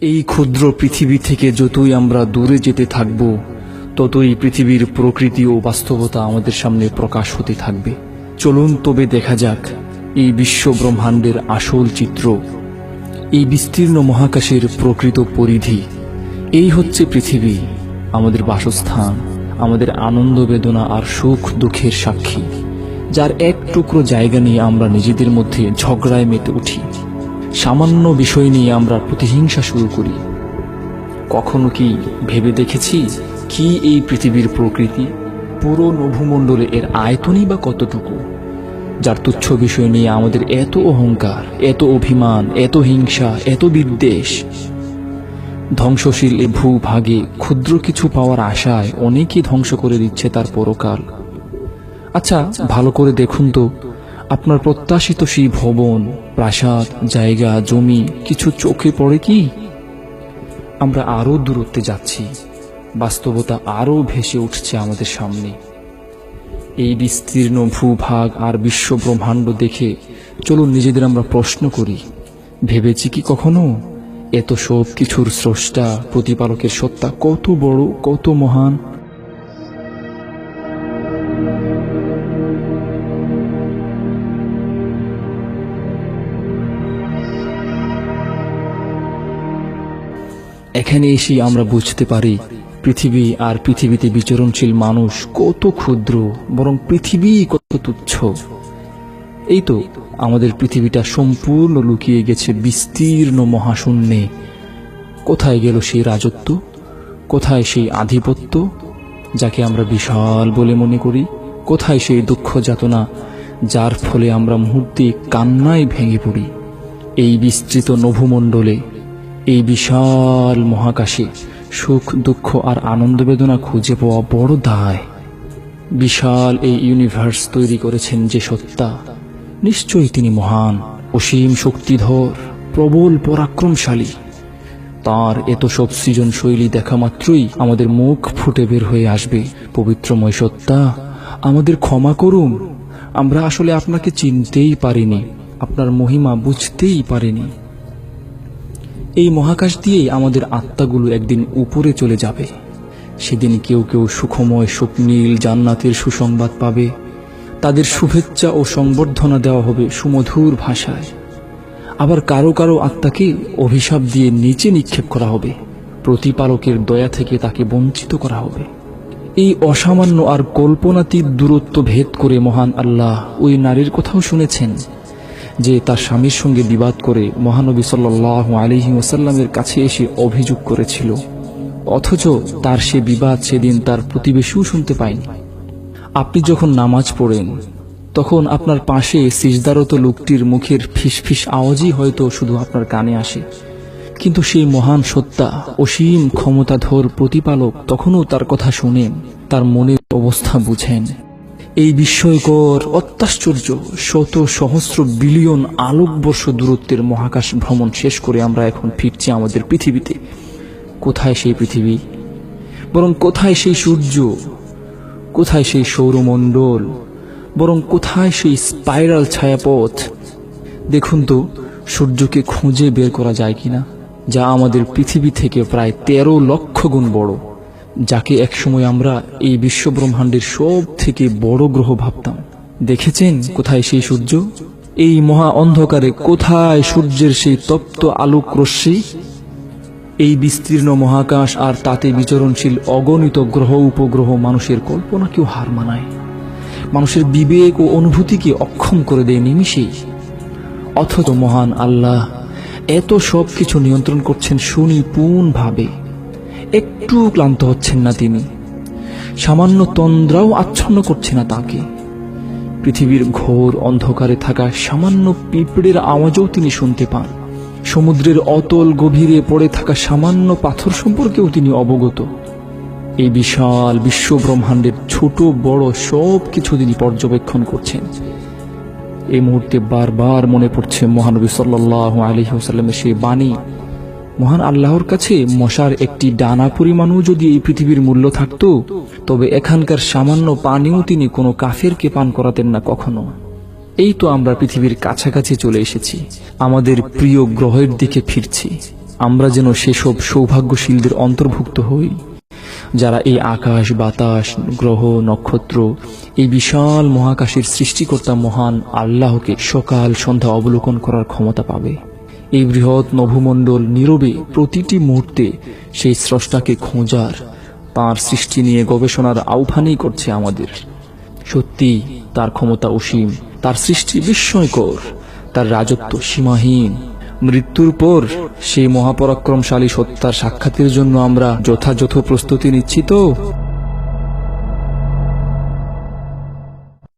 এই ক্ষুদ্র পৃথিবী থেকে যতই আমরা দূরে যেতে থাকব, ততই পৃথিবীর প্রকৃতি ও বাস্তবতা আমাদের সামনে প্রকাশ হতে থাকবে। চলুন তবে দেখা যাক এই বিশ্ব ব্রহ্মাণ্ডের আসল চিত্র। এই বিস্তীর্ণ মহাকাশের প্রকৃত পরিধি। এই হচ্ছে পৃথিবী, আমাদের বাসস্থান, আমাদের আনন্দ বেদনা আর সুখ দুঃখের সাক্ষী, যার এক টুকরো জায়গা নিয়ে আমরা নিজেদের মধ্যে ঝগড়ায় মেতে উঠি। সামান্য বিষয় নিয়ে আমরা প্রতিহিংসা শুরু করি। কখনো কি ভেবে দেখেছি কি এই পৃথিবীর প্রকৃতি পুরো নভুমণ্ডলে এর আয়তনই বা কতটুকু? যার তুচ্ছ বিষয় নিয়ে আমাদের এত অহংকার, এত অভিমান, এত হিংসা, এত বিদ্বেষ। ধ্বংসশীল এ ভূভাগে ক্ষুদ্র কিছু পাওয়ার আশায় অনেকেই ধ্বংস করে দিচ্ছে তার পরকাল। আচ্ছা ভালো করে দেখুন তো। আপনার প্রত্যাশিত সেই ভবন, প্রাসাদ, জায়গা, জমি কিছু চোখে পড়ে কি? আমরা আরও দূরত্বে যাচ্ছি। বাস্তবতা আরও ভেসে উঠছে আমাদের সামনে। এই বিস্তীর্ণ ভূভাগ আর বিশ্ব ব্রহ্মাণ্ড দেখে চলুন নিজেদের আমরা প্রশ্ন করি, ভেবেছি কি কখনো? এত সব কিছুর স্রষ্টা, প্রতিপালকের সত্তা কত বড়, কত মহান? এখানে এসে আমরা বুঝতে পারি পৃথিবী আর পৃথিবীতে বিচরণশীল মানুষ কত ক্ষুদ্র, বরং পৃথিবী কত তুচ্ছ। এই তো আমাদের পৃথিবীটা সম্পূর্ণ লুকিয়ে গেছে বিস্তীর্ণ মহাশূন্যে। কোথায় গেল সেই রাজত্ব? কোথায় সেই আধিপত্য, যাকে আমরা বিশাল বলে মনে করি? কোথায় সেই দুঃখ যাতনা, যার ফলে আমরা মুহূর্তে কান্নায় ভেঙে পড়ি? এই বিস্তৃত নভুমণ্ডলে এই বিশাল মহাকাশে সুখ, দুঃখ আর আনন্দ বেদনা খুঁজে পাওয়া বড় দায়। বিশাল এই ইউনিভার্স তৈরি করেছেন যে সত্তা। নিশ্চয়ই তিনি মহান, অসীম শক্তিধর, প্রবল পরাক্রমশালী। তার এত সব সৃজন শৈলী দেখা মাত্রই আমাদের মুখ ফুটে বের হয়ে আসবে। পবিত্রময় সত্তা, আমাদের ক্ষমা করুন। আমরা আসলে আপনাকে চিনতেই পারিনি, আপনার মহিমা বুঝতেই পারিনি। এই মহাকাশ দিয়েই আমাদের আত্মাগুলো একদিন উপরে চলে যাবে। সেদিন কেউ কেউ সুখময় স্বপ্নীল জান্নাতের সুসংবাদ পাবে। তাদের শুভেচ্ছা ও সংবর্ধনা দেওয়া হবে সুমধুর ভাষায়। আবার কারও কারও আত্মাকে অভিশাপ দিয়ে নিচে নিক্ষেপ করা হবে। প্রতিপালকের দয়া থেকে তাকে বঞ্চিত করা হবে। এই অসামান্য আর কল্পনাতীত দূরত্ব ভেদ করে মহান আল্লাহ ওই নারীর কথাও শুনেছেন। যে তার স্বামীর সঙ্গে বিবাদ করে মহানবী সাল্লাহ আলিহি ওসাল্লামের কাছে এসে অভিযোগ করেছিল। অথচ তার সে বিবাদ সেদিন তার প্রতিবেশীও শুনতে পায়নি। আপনি যখন নামাজ পড়েন, তখন আপনার পাশে সিজদারত লোকটির মুখের ফিসফিস আওয়াজই হয়তো শুধু আপনার কানে আসে। কিন্তু সেই মহান সত্তা, অসীম ক্ষমতাধর প্রতিপালক তখনও তার কথা শুনেন, তার মনের অবস্থা বুঝেন। এই বিস্ময়কর, অত্যাশ্চর্য শত সহস্র বিলিয়ন আলোকবর্ষ দূরত্বের মহাকাশ ভ্রমণ শেষ করে আমরা এখন ফিরছি আমাদের পৃথিবীতে। কোথায় সেই পৃথিবী? বরং কোথায় সেই সূর্য? কোথায় সেই সৌরমণ্ডল? বরং কোথায় সেই স্পাইরাল ছায়াপথ? দেখুন তো, সূর্যকে খুঁজে বের করা যায় কিনা, যা আমাদের পৃথিবী থেকে প্রায় তেরো লক্ষ গুণ বড়। যাকে একসময় আমরা এই বিশ্ব ব্রহ্মাণ্ডের সব থেকে বড় গ্রহ ভাবতাম। দেখেছেন কোথায় সেই সূর্য? এই মহা অন্ধকারে কোথায় সূর্যের সেই তপ্ত আলোক রশ্মি? এই বিস্তীর্ণ মহাকাশ আর তাতে বিচরণশীল অগণিত গ্রহ, উপগ্রহ মানুষের কল্পনাকেও হার মানায়। মানুষের বিবেক ও অনুভূতিকে অক্ষম করে দেয় নিমিষেই অথচ মহান আল্লাহ এত সব কিছু নিয়ন্ত্রণ করছেন সুনিপুণ ভাবে একটু ক্লান্ত হচ্ছেন না তিনি। সামান্য তন্দ্রাও আচ্ছন্ন করছে না তাকে। পৃথিবীর ঘোর অন্ধকারে থাকা সামান্য পিঁপড়ের আওয়াজও তিনি শুনতে পান। সমুদ্রের অতল গভীরে পড়ে থাকা সামান্য পাথর সম্পর্কেও তিনি অবগত। এই বিশাল বিশ্ব ব্রহ্মাণ্ডের ছোট, বড় সব কিছু তিনি পর্যবেক্ষণ করছেন। এই মুহূর্তে বারবার মনে পড়ছে মহানবী সাল্লাহ আলী হোসাল্লামের সেই বাণী। মহান আল্লাহর কাছে মশার একটি ডানা পরিমাণও যদি এই পৃথিবীর মূল্য থাকত, তবে এখানকার সামান্য পানিও তিনি কোনো কাফেরকে পান করাতেন না কখনো। এই তো আমরা পৃথিবীর কাছাকাছি চলে এসেছি, আমাদের প্রিয় গ্রহের দিকে ফিরছি। আমরা যেন সেসব সৌভাগ্যশীলদের অন্তর্ভুক্ত হই, যারা এই আকাশ, বাতাস, গ্রহ, নক্ষত্র, এই বিশাল মহাকাশের সৃষ্টিকর্তা মহান আল্লাহকে সকাল সন্ধ্যা অবলোকন করার ক্ষমতা পাবে। এই বৃহৎ নভমণ্ডল নীরবে প্রতিটি মুহূর্তে সেই স্রষ্টাকে খোঁজার, তার সৃষ্টি নিয়ে গবেষণার আহ্বানই করছে আমাদের। সত্যি, তার ক্ষমতা অসীম, তার সৃষ্টি বিস্ময়কর, তার রাজত্ব সীমাহীন। মৃত্যুর পর সেই মহাপরাক্রমশালী সত্তার সাক্ষাতের জন্য আমরা যথাযথ প্রস্তুতি নিচ্ছি তো